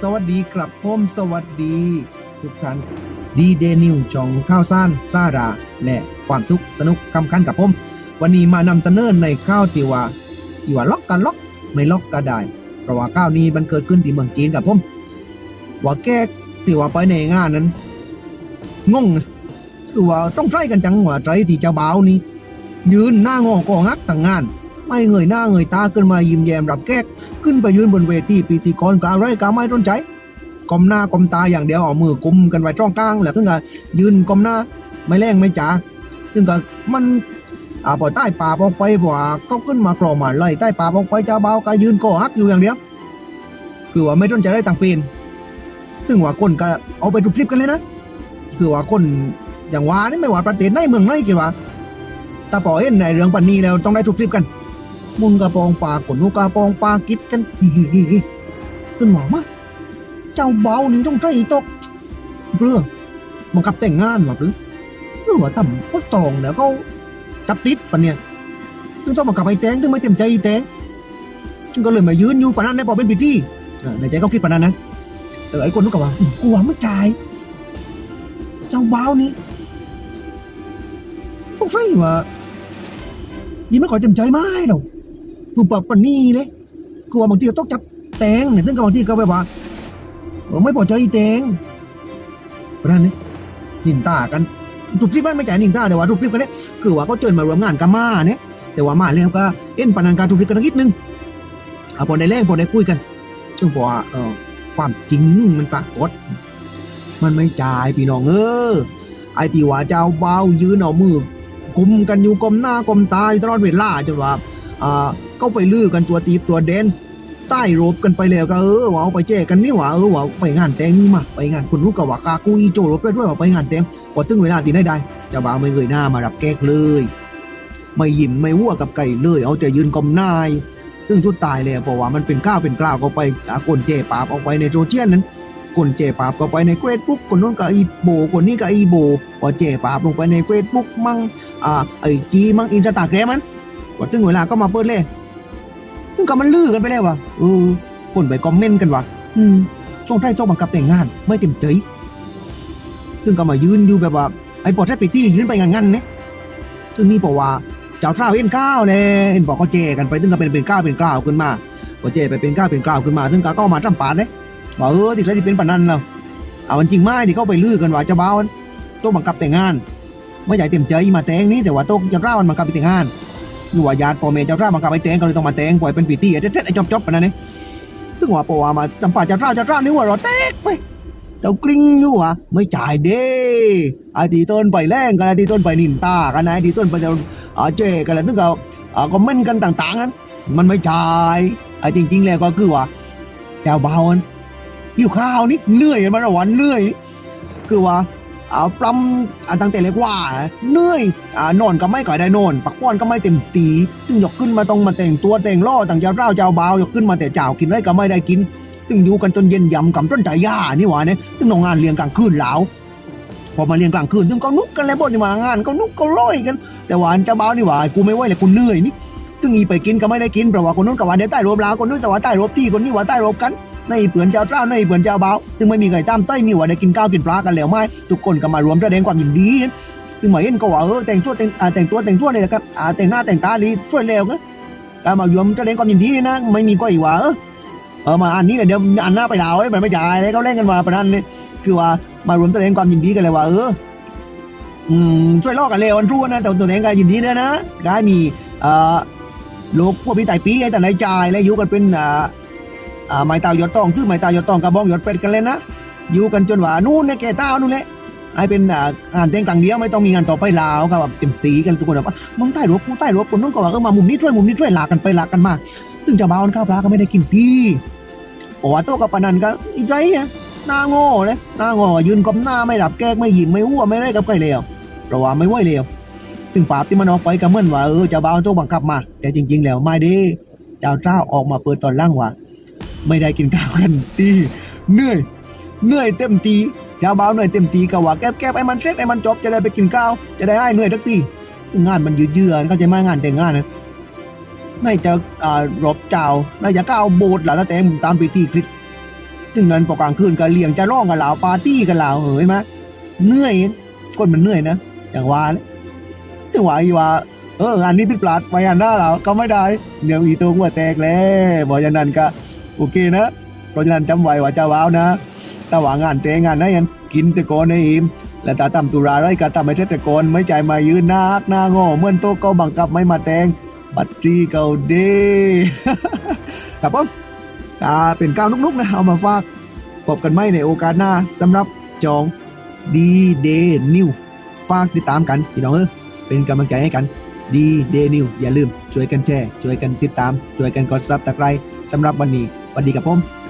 สวัสดีครับผมสวัสดี ทุกท่านดีเดนิวจองข้าวซ่านซาราและความสุขสนุกคำคันกับผมวันนี้มานำเสนอในข้าวติว่าติว่าล็อกกันล็อกไม่ล็อกก็ได้เพราะว่าข้าวนี้มันเกิดขึ้นที่เมืองจีนกับผมว่าแก้ติว่าไปในงานนั้นงงนะคือว่าต้องใช้กันจังหว่าใจที่เจ้าบ่าวนี้ยืนหน้างอกองักต่างงาน ไม่เงยหน้าเงยตาขึ้นมายิ้มแย้มรับแขกขึ้นไปยืนบนเวทีพิธีกรกลาวไรกลาวไม่ต้นใจก้มหน้าก้มตาอย่างเดียวเอามือกุมกันไว้ตรงกลางแล้วก็ยืนก้มหน้าไม่แรงไม่จ๋าซึ่งก็มันอ่าปล่อยใต้ป่าออกไปว่าเขาขึ้นมากรอมาไล่ใต้ป่าออกไปเจ้าบ่าก็ยืนกอฮักอยู่อย่างเดียวคือว่าไม่ต้นใจได้ต่างปีนซึ่งว่าคนก็เอาไปดูคลิปกันเลยนะคือว่าคนอย่างว่านี่ไม่ว่าประเทศไหนเมืองไหนกี่ว่าถ้าพอเห็นในเรื่องปันนี้แล้วต้องได้ทุกคลิปกัน มุนกระปองปลาขนนกกระปองปลากิดกันฮิฮิฮิฮิขึ้นหวามาเจ้าเบานี่ต้องใจตกเรื่องมันกับแต่งงานหรอหรือหรือว่าต่ำก็ตองแล้วก็จับติดปะเนี่ยซึ่งต้องมากับไอ้แตงซึ่งไม่เต็มใจแตงซึ่งก็เลยมายืนอยู่ปะนั้นในพอเป็นพิธีอ่ในใจเขาคิดปะนั้นนะเออไอ้คนนู้นก็ว่ากลัวไม่จ่ายเจ้าเบานี่ต้องใช่ว่ายังไม่ขอเต็มใจไม่หรอก ผู้ปรับปนนี่เลยคือว่าบางทีก็ต้องจับแตงเนี่ยซึ่งกับบางทีก็แบบว่าเออไม่พอใจอีแตงเพราะนั้นนี่นินตากันทุกที่บ้านไม่จ่ายนินตาแต่ว่าทุกที่กันเนี่ยคือว่าเขาเชิญมารวมงานกับมาเนี่ยแต่ว่ามาแล้วก็เอ็นปนันการทุกที่กันนิดนึงเอาพอได้แรงพอได้คุยกันซึ่งบอกว่าเออความจริงมันปรากฏมันไม่จ่ายพี่น้องเออไอ้ที่ว่าเจ้าเบายืนเอามือกุมกันอยู่กลมหน้ากลมตาอยู่ตลอดเวลาจนว่าอ่า ก็ไปลือกันตัวตีบตัวเด่นใต้รบกันไปแล้วก็เออว่าเอาไปแจ้กันนี่หว่าเออว่าไปงานแต่งนี่มาไปงานคุณรู้กับว่ากากุยโจรบด้วยด้วยว่าไปงานแต่งพอตึงเวลาตีได้ได้จ้าบ่าวไม่เงยหน้ามารับแขกเลย ไม่ยิ้มไม่วัวกับไก่เลย เอาแต่ยืนกลมนายซึ่งชุดตายเลยเพราะว่ามันเป็นก้าวเป็นกล่าวก็ไปอ่ากลเจปาบออกไปในโซเชียลนั้นกลเจปาบก็ไปในเฟซบุ๊กคนนู้นก็อีโบคนนี้ก็อีโบพอเจปาบลงไปในเฟซบุ๊กมั่งอ่าไอจีมั่งอินสตาแกรมมันว่าถึงเวลาก็มาเปิดเลย ถึงกับมันลือกันไปแล้ววะเออคนไปคอมเมนต์กันวะอืมช่วงใต้โต๊ะบังคับแต่งงาน ไม่เต็มใจถึงก็มายืนอยู่แบบว่าไอ้ปอดแทบไปตี้ยืนไปงั้นๆเนี่ยซึ่งนี่บอกว่าเจ้าเท้าเห็นก้าวเลยเห็นบอกเขาเจกันไปถึงก็เป็นเป็นก้าวเป็นกล่าวขึ้นมาพอเจไปเป็นก้าวเป็นกล่าวขึ้นมาถึงก็ก็มาทำปาดเลยบอกเออที่ใครที่เป็นปานนั้นแล้วเอามันจริงไหมที่เขาไปลือกันว่าเจ้าบ่าวนั้นโต๊ะบังคับแต่งงาน ไม่ใหญ่เต็มใจมาแต่งนี่แต่ว่าโต๊ะเจ้าเท้ามันบังคับไปแต่งงาน อยู่ว่าญาติพ่อแม่เจ้าร่าบังคับไปแตงก็เลยต้องมาแตงปล่อยเป็นปีตี้ไอ้เท็ดไอ้จบจบปะนั่นนี่ซึ่งว่าปว่ามาจำป่าเจ้าร่าเจ้าร่านี่ว่าเราแตกไปเจ้ากลิ้งอยู่อะไม่จ่ายเด้ไอ้ที่ต้นไปแรงกันไอ้ที่ต้นไปนินตากันไอ้ที่ต้นไปจะอาเจกันแล้วซึ่งก็อ่าคอมเมนต์กันต่างๆนั้นมันไม่จ่ายไอ้จริง ๆ แล้วก็คือว่าเจ้าบ่าวมันหิวข้าวนี่เหนื่อยมันระวันเหนื่อยคือว่า ปล้ำอ่าตั้งแต่เล็กว่าเหนื่อยอ่านอนก็ไม่ก่อยได้นอนปักป้อนก็ไม่เต็มตีซึ่งยกขึ้นมาต้องมาแต่งตัวแต่งล่อต่างจ้าเจ้าเจ้าบ่าวยกขึ้นมาแต่เจ้ากินได้ก็ไม่ได้กิน ซึ่งอยู่กันจนเย็นยำกับต้นใจย่านี่หว่าเนี่ยซึ่งโรงงานเลี้ยงกลางคืนแล้วพอมาเลี้ยงกลางคืนซึ่งก็นุกกันแล้วบนนี่มางานก็นุกก็ร้อยกัน แต่ว่านเจ้าบ่าวนี่หว่ากูไม่ไหวเลยกูเหนื่อยนี่ซึ่งอีไปกินก็ไม่ได้กินเพราะว่าคนนู้นก็ว่าเดี๋ยวใต้รบลาวคนนู้นแต่ว่าใต้รบที่คนนี้ว่าใต้รบกัน ในเปือนเจ้าเจ้าในเปือนเจ้าบ่าวซึ่งไม่มีใครตามใต้นี่ว่าได้กินข้าวกินปลากันแล้วไหมทุกคนก็มารวมแสดงความยินดีซึ่งหมายเห็นก็ว่าเออแต่งตัวแต่งอาแต่งตัวแต่งตัวนี่แหละครับอ่าแต่งหน้าแต่งตาดีช่วยแล้วก็ก็มารวมแสดงความยินดีนี่นะไม่มีก็อีกว่าเออเออมาอันนี้เดี๋ยวอันหน้าไปดาวไอ้มันไม่จ่ายเลยเขาเล่นกันมาประนั้นนี่คือว่ามารวมแสดงความยินดีกันเลยว่าเอออืมช่วยลอกกันเร็ววันรุ่นนะแต่ตัวเองก็ยินดีด้วยนะก็มีเอ่อลูกพวกพี่ไต่ปีไอ้แต่ไหนจ่ายแล้วอยู่กันเป็นอ่า อ่าไม้ตาวยอดตองคือไม้ตาวยอดตองกระบองยอดเป็ดกันเลยนะอยู่กันจนว่านู่นเนี่ยแกเต้านู่นแหละไอ้เป็นอ่างานแต่งต่างเดียวไม่ต้องมีงานต่อไปลาวก็แบบเต็มตีกันทุกคนแบบว่ามึงใต้รบกูใต้รบคนนู้นก็ว่าเออมามุมนี้ช่วยมุมนี้ช่วยลากันไปลากันมาซึ่งจะบ่าวข้าวปลาก็ไม่ได้กินพี่โอ้วโต๊ะกับปานันก็อีใจอะหน้าโง่เลยหน้าโง่ยืนก้มหน้าไม่รับแก้ไม่ยิ้มไม่หัวไม่ได้กับใครเลยเพราะว่าไม่ไหวเลยซึ่งปราบที่มันออกไปก็เหมือนว่าเออจ้าบ่าวโตบังคับมา แต่จริง ๆ แล้วไม่ด้เจ้าเจ้าออกมาเปิดตอนล่างว่า ไม่ได้กินข้าวกันตีเหนื่อยเหนื่อยเต็มทีเจ้าบ่าวเหนื่อยเต็มทีก็ว่าแก้บแก้บไอ้มันเสร็จไอ้มันจบจะได้ไปกินข้าวจะได้ให้เหนื่อยทักทีงานมันยืดเยื้อเข้าใจไหมงานแต่งงานนะน่าจะอ่ารบเจ้าน่าจะก้าวโบสถ์หล่ะแต่ตามพิธีคริสถึงนั้นพอกลางคืนก็เลี้ยงจะร้องกันเหล่าปาร์ตี้กันเหล่าเห็นไหมเหนื่อยคนมันเหนื่อยนะอย่างว่าเลยถึงว่าอีว่าเอองานนี้ผิดพลาดไปงานหน้าเราก็ไม่ได้ เดี๋ยวอีตัวหัวแตกแล้วบอกฉะนั้นก็ โอเคนะ เพราะฉะนั้นจำไว้ว่าเจ้าว้าวนะแต่ว่างานแต่งานนั้นยังกินแต่ก่อนในอิม และตาตำตุราไรก็ตำไม่ใช่แต่ก่อนไม่ใจมายืนหน้าฮักหน้างอเมื่อนโตะก็บังคับไม่มาแตงบัตรจีเก่าเด้ครับผมตาเป็นก้าวนุกๆนะเอามาฝากพบกันไหมในโอกาสหน้าสำหรับจองดีเดนิวฝากติดตามกันพี่น้องเออเป็นกำลังใจให้กันดีเดนิวอย่าลืมช่วยกันแชร์ช่วยกันติดตามช่วยกันกดซับตะไคร้สำหรับวันนี้ วัสดีครับผม